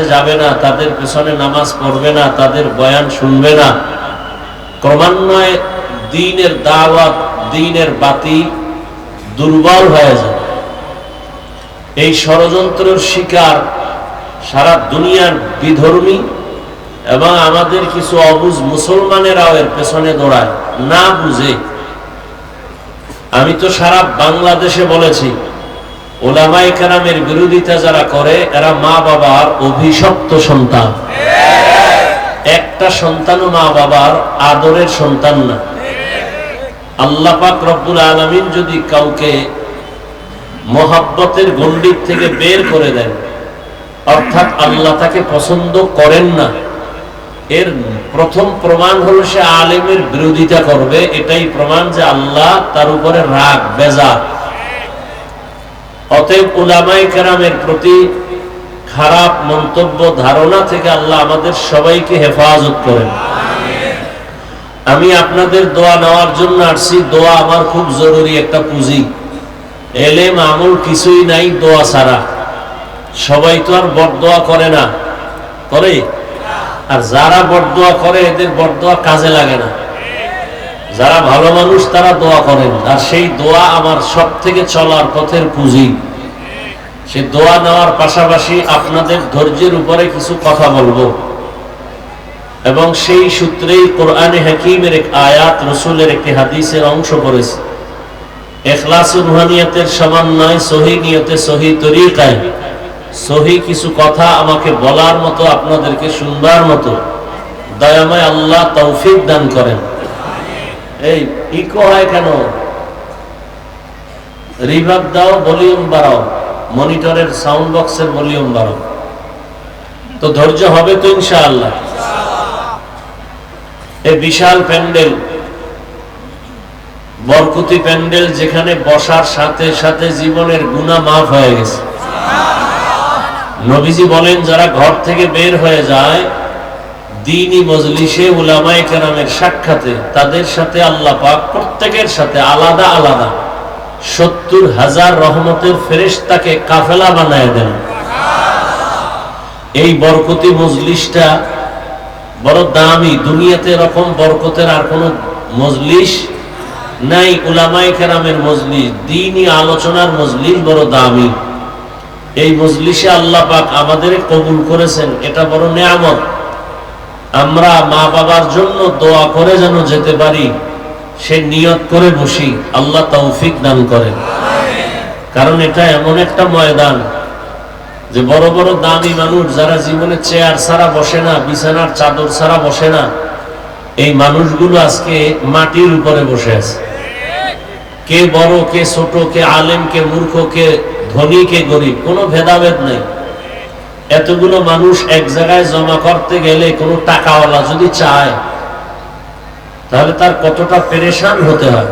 কাছে যাবে না, তাদের পেছনে নামাজ পড়বে না, তাদের বয়ান শুনবে না। ক্রমান্বয়ে দিনের দাওয়াত, দিনের বাতি দুর্বল হয়ে যাবে এই ষড়যন্ত্রের শিকার সারা দুনিয়ার বিধর্মী এবং আমাদের কিছু অবুজ মুসলমানেরাও এর পেছনে দৌড়ায়, না বুঝে। আমি তো সারা বাংলাদেশে বলেছি ওলামাই কারামের বিরোধিতা যারা করে, এরা মা বাবার অভিশপ্ত সন্তান। একটা মা বাবার আদরের সন্তান না। আল্লাহ পাক রব্বুল আলমিন যদি কাউকে মহাব্বতের গণ্ডির থেকে বের করে দেন, অর্থাৎ আল্লাহ তাকে পছন্দ করেন না, এর প্রথম প্রমাণ হলো সে আলেমের বিরোধিতা করবে, এটাই প্রমাণ যে আল্লাহ তার উপরে রাগ বেজা অতএব উলামাই কেরামের প্রতি খারাপ মন্তব্য, ধারণা থেকে আল্লাহ আমাদের সবাইকে হেফাজত করেন। আমি আপনাদের দোয়া নেওয়ার জন্য আসছি। দোয়া আমার খুব জরুরি একটা পুঁজি। এলেম, আমল কিছুই নাই দোয়া ছাড়া। সবাই তো আর বরদোয়া করে না। করে? আর যারা বরদোয়া করে, এদের বরদোয়া কাজে লাগে না। যারা ভালো মানুষ, তারা দোয়া করেন। আর সেই দোয়া আমার সব থেকে চলার পথের পুঁজি। সে দোয়া নেওয়ার পাশাপাশি আপনাদের ধৈর্যের উপরে কিছু কথা বলব। এবং সেই সূত্রেই কোরআনে হাকিমের এক আয়াত, রসুলের একটি হাদিসের অংশ পড়েছে। এখলাস রুহানিয়তের সমন্বয় সহি নিয়তে সহি তরিকায়। সহি কিছু কথা আমাকে বলার মতো, আপনাদেরকে শুনবার মতো। দয়াময় আল্লাহ তৌফিক দান করেন। এই ইকো হয় কেন? রিভাব দাও, ভলিউম বাড়াও। মনিটরের সাউন্ড বক্সের ভলিউম বাড়াও। তো ধৈর্য হবে তো ইনশাআল্লাহ। এই বিশাল প্যান্ডেল, বরকুতি প্যান্ডেল যেখানে বসার সাথে সাথে জীবনের গুণা মাফ হয়ে গেছে। নবীজি বলেন, যারা ঘর থেকে বের হয়ে যায় দিনই মজলিসে উলামায়ে কেরামের সাক্ষাতে তাদের সাথে আল্লাহ পাক প্রত্যেকের সাথে আলাদা আলাদা সত্তর হাজার রহমতের ফেরেশতাকে কাফেলা বানায় দেন। এই বরকতি মজলিসটা বড় দামি, দুনিয়াতে এরকম বরকতের আর কোন মজলিস নাই, উলামায়ে কেরামের মজলিস দিনই আলোচনার মজলিস বড় দামি। এই মজলিসে আল্লাহ পাক আমাদের কবুল করেছেন, এটা বড় নেয়ামত। আমরা মা বাবার জন্য দোয়া করে যেন যেতে পারি, সে নিয়ত করে বসি, আল্লাহ তৌফিক দান করেন। কারণ এটা এমন একটা ময়দান যে বড় বড় দামি মানুষ যারা জীবনে চেয়ার ছাড়া বসে না, বিছানার চাদর ছাড়া বসে না, এই মানুষগুলো আজকে মাটির উপরে বসে আছে। কে বড়, কে ছোট, কে আলেম, কে মূর্খ, কে ধনী, কে গরিব, কোনো ভেদাভেদ নেই। এতগুলো মানুষ এক জায়গায় জমা করতে গেলে কোনো টাকাওয়ালা যদি চায়, তাহলে তার কতটা পেরেশান হতে হয়?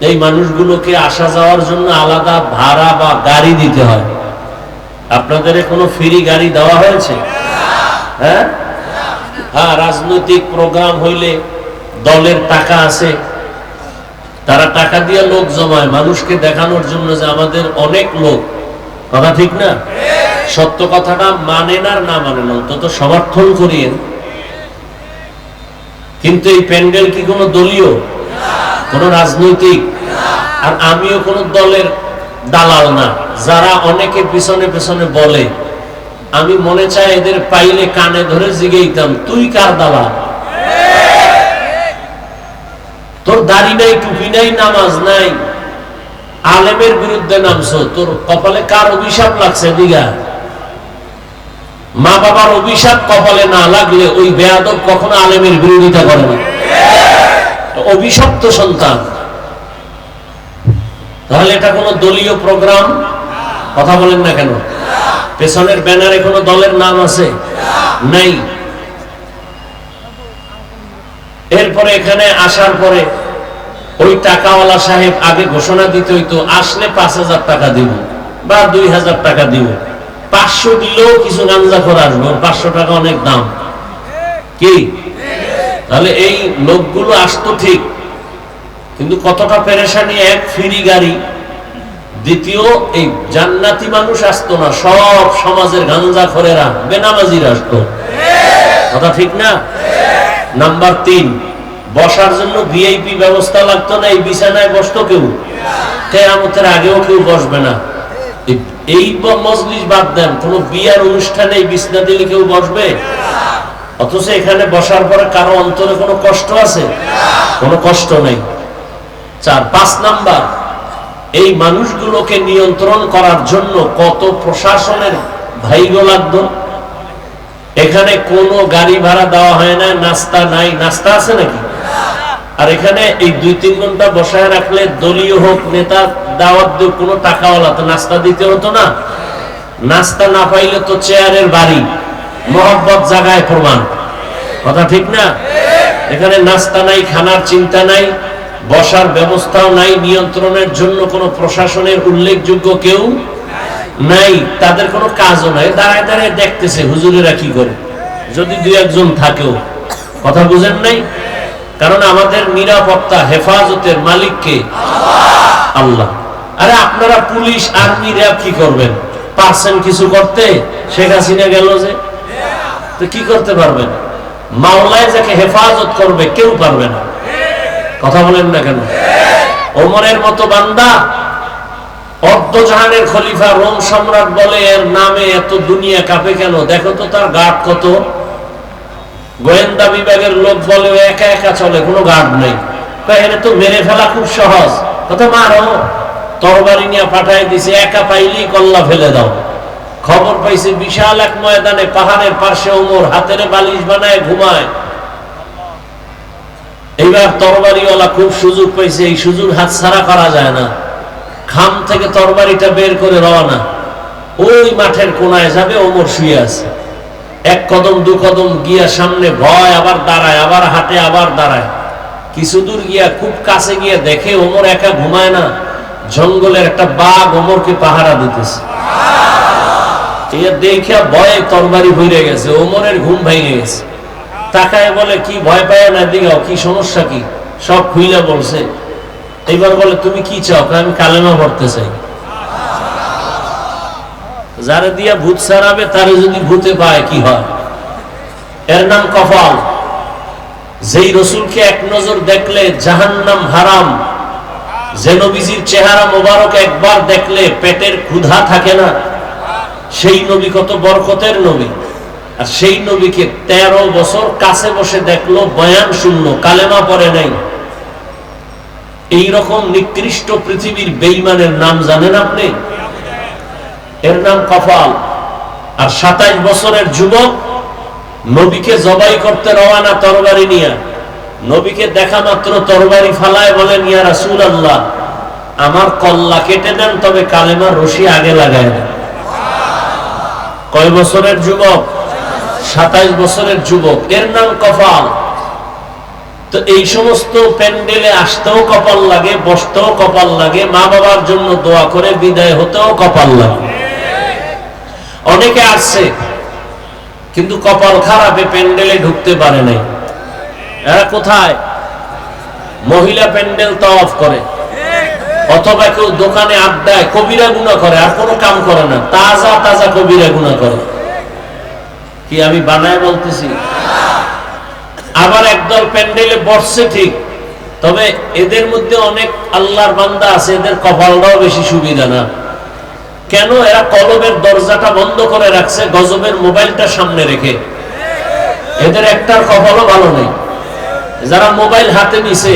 এই মানুষগুলোকে আসা যাওয়ার জন্য আলাদা ভাড়া বা গাড়ি দিতে হয়। আপনাদের কোনো ফ্রি গাড়ি দেওয়া হয়েছে? হ্যাঁ? হ্যাঁ রাজনৈতিক প্রোগ্রাম হইলে দলের টাকা আছে। তারা টাকা দিয়ে লোক জমায়। মানুষকে দেখানোর জন্য যে আমাদের অনেক লোক। কথা ঠিক না? সত্য কথাটা মানেন আর না মানেন, অন্তত সমর্থন করিয়েন। কিন্তু এই প্যান্ডেল কি কোনো দলীয়? কোন রাজনৈতিক? আর আমিও কোন দলের দালাল না, যারা অনেকে পিছনে পিছনে বলে, আমি মনে চাই এদের পাইলে কানে ধরে জিগেইতাম, তুই কার দালাল? তোর দাড়ি নাই, টুপি নাই, নামাজ নাই, আলেমের বিরুদ্ধে নামছো, তোর কপালে কার অভিশাপ লাগছে, দিঘা? মা বাবার অভিশাপ কপালে না লাগলে ওই বেয়াদব কখনো আলেমের বিরোধিতা করে না। অভিশপ্ত সন্তান। তাহলে এটা কোনো দলীয় প্রোগ্রাম? কথা বলেন না কেন? পেছনের ব্যানারে কোনো দলের নাম আছে? নাই। এরপরে এখানে আসার পরে ওই টাকাওয়ালা সাহেব আগে ঘোষণা দিতে হইতো, আসলে পাঁচ হাজার টাকা দিব বা দুই হাজার টাকা দিব। পাঁচশো দিলেও কিছু গাঞ্জা করে আসবে পাঁচশো টাকা অনেক দাম। কি? তাহলে এই লোকগুলো আসতো ঠিক, কিন্তু কতটা পেরেশানি, এক ফ্রি গাড়ি। দ্বিতীয়, এই জান্নাতি মানুষ আসতো না, সব সমাজের গাঞ্জা খরেরা, বেনামাজির আসতো। কথা ঠিক না? নাম্বার তিন, বসার জন্য ভিআইপি ব্যবস্থা লাগতো না, এই বিছানায় বসতো কেউ? কেয়ামতের আগেও কেউ বসবে না। এই- এই মজলিস বাদ দেন, কোন বিয়ার অনুষ্ঠানে বিছনা দিলে কেউ বসবে? অথচ এখানে বসার পরে কারও অন্তরে কোনো কষ্ট আছে? কোনো কষ্ট নেই। চার, পাঁচ নাম্বার, এই মানুষগুলোকে নিয়ন্ত্রণ করার জন্য কত প্রশাসনের ভাইগো লাগতো? এখানে কোনো গাড়ি ভাড়া দেওয়া হয় না, নাস্তা নাই। নাস্তা আছে নাকি? আর এখানে এই দুই তিন ঘণ্টা বসায় রাখলে দলীয় হোক, নেতা দাওয়াত দিয়ে কোনো টাকাওয়ালা তো নাস্তা দিতে হতো না। নাস্তা না পাইলে তো চেয়ারের বাড়ি, মোহব্বত জাগায় প্রমাণ। কথা ঠিক না? এখানে নাস্তা নাই, খানার চিন্তা নাই, বসার ব্যবস্থাও নাই, নিয়ন্ত্রণের জন্য কোনো প্রশাসনের উল্লেখযোগ্য কেউ নাই, তাদের কোনো কাজও নাই। দাঁড়ায় দাঁড়ায় দেখতেছে হুজুরেরা কি করে। যদি দুই একজন থাকেও, কথা বুঝেন নাই? কারণ আমাদের নিরাপত্তা, হেফাজতের মালিককে আল্লাহ। আরে আপনারা পুলিশ আর্মি র্যাব কি করবেন? পারছেন কিছু করতে? শেখ হাসিনা গেল যে। তো কি করতে পারবেন? মাওলায় যাকে হেফাজত করবে, কেউ পারবে না। কথা বলেন না কেন? ওমরের মতো বান্দা, অর্ধজাহানের খলিফা রোম সম্রাট বলে এর নামে এত দুনিয়া কাঁপে কেন? দেখো তো তার গার্ড কত। গোয়েন্দা বিভাগের লোক বলে একা একা চলে, কোনো গার্ড নেই। তো মেরে ফেলা খুব সহজ। কথা মারো। তরবারি নিয়ে পাঠাই দিছে, একা পাইলেই কল্লা ফেলে দাও। খবর পাইছে, বিশাল এক ময়দানে পাহাড়ের পাশে ওমর হাতের বালিশ বানায় ঘুমায়। এইবার তরবারিওয়ালা খুব সুযোগ পাইছে, এই সুযোগ হাত ছাড়া করা যায় না। খাম থেকে তরবারিটা বের করে রওনা। ওই মাঠের কোনায় যাবে ওমর শুয়ে আছে। এক কদম, দু কদম গিয়া সামনে ভয়, আবার দাঁড়ায়, আবার হাঁটে, আবার দাঁড়ায়। কিছু দূর গিয়া খুব কাছে গিয়ে দেখে ওমর একা ঘুমায় না। জঙ্গলের একটা বাঘ ওমরকে পাহারা দিতেছে। দেখিয়া ভয়ে তরবারি ভরে গেছে, ওমরের ঘুম ভেঙে গেছে। তাকায় বলে, কি ভয় পায় না দিগাও কি সমস্যা কি? সব খুইলা বলছে। এইবার বলে, তুমি কি চাও? আমি কালেমা পড়তে চাই। যারে দিয়া ভূত সারাবে তারে যদি ভূতে পায়, কি হয়? এর নাম কপাল যেই রসুলকে এক নজর দেখলে জাহান্নাম হারাম যে চেহারা মোবারক একবার দেখলে পেটের ক্ষুধা থাকে না? সেই নবী কত বরকতের নবী। আর সেই নবীকে তেরো বছর কাছে বসে দেখল, বয়ান শূন্য কালেমা পরে নাই। এই রকম নিকৃষ্ট পৃথিবীর বেইমানের নাম জানেন আপনি? এর নাম কপাল আর সাতাইশ বছরের যুবক নবীকে জবাই করতে রওয়ানা তরবারি নিয়ে। নবীকে দেখা মাত্র তরবারি ফালায় বলেন, ইয়া রাসুল আল্লাহ আমার কল্লা কেটে দেন, তবে কালেমার রশি আগে লাগায় দেন। কয় বছরের যুবক? সাতাইশ বছরের যুবক। এর নাম কপাল। তো এই সমস্ত প্যান্ডেলে আসতেও কপাল লাগে, বসতেও কপাল লাগে, মা বাবার জন্য দোয়া করে বিদায় হতেও কপাল লাগে। অনেকে আসছে, কিন্তু কপাল খারাপে প্যান্ডেলে ঢুকতে পারে নাই। এরা কোথায়? মহিলা প্যান্ডেল তওয়াফ করে। অথবা কেউ দোকানে আড্ডায় কবিরা গুণা করে, আর কোনো কাম করে না। তাজা তাজা কবিরা গুণা করে। কি আমি বানায় বলতেছি? আবার একদল প্যান্ডেলে বসছে ঠিক। তবে এদের মধ্যে অনেক আল্লাহর বান্দা আছে, এদের কপালটাও বেশি সুবিধা না। কেন? এরা কলমের দরজাটা বন্ধ করে রাখছে, গজবের মোবাইলটা সামনে রেখে। এদের একটার কপালও ভালো নেই। যারা মোবাইল হাতে নিছে,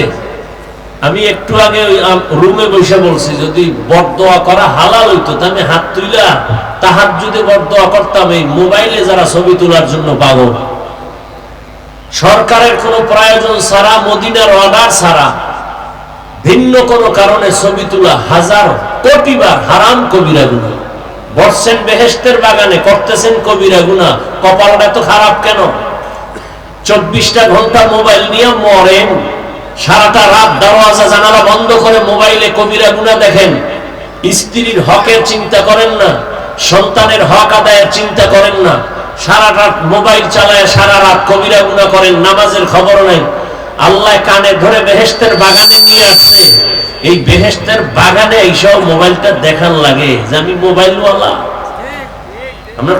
আমি একটু আগে ওই রুমে বসে বলছি, যদি বরদোয়া করা হালাল হইতো, তা আমি হাত তুইলা তাহার যদি বরদোয়া করতাম, এই মোবাইলে যারা ছবি তোলার জন্য পাগল। সরকারের কোনো প্রয়োজন ছাড়া, মদিনার অর্ডার ছাড়া, ভিন্ন কোনো কারণে ছবি তোলা হাজার কোটি কোটিবার হারাম কবিরা গুণা। বসছেন বেহেস্তের বাগানে, করতেছেন কবিরা গুণা। কপালটা এত খারাপ কেন? চব্বিশটা ঘণ্টা মোবাইল নিয়ে মরেন সারাটা রাত দরওয়াজা, জানালা বন্ধ করে মোবাইলে কবিরা গুণা দেখেন। স্ত্রীর হকের চিন্তা করেন না, সন্তানের হক আদায়ের চিন্তা করেন না। সারা রাত মোবাইল চালায়, সারা রাত কবিরা গুণা করেন, নামাজের খবর নাই আল্লাহ কানে ধরে বেহেস্তের বাগানে নিয়ে আসছে। এই বেহেস্তের বাগানে এইসব মোবাইলটা দেখান লাগে যে আমি মোবাইলওয়ালা। আপনার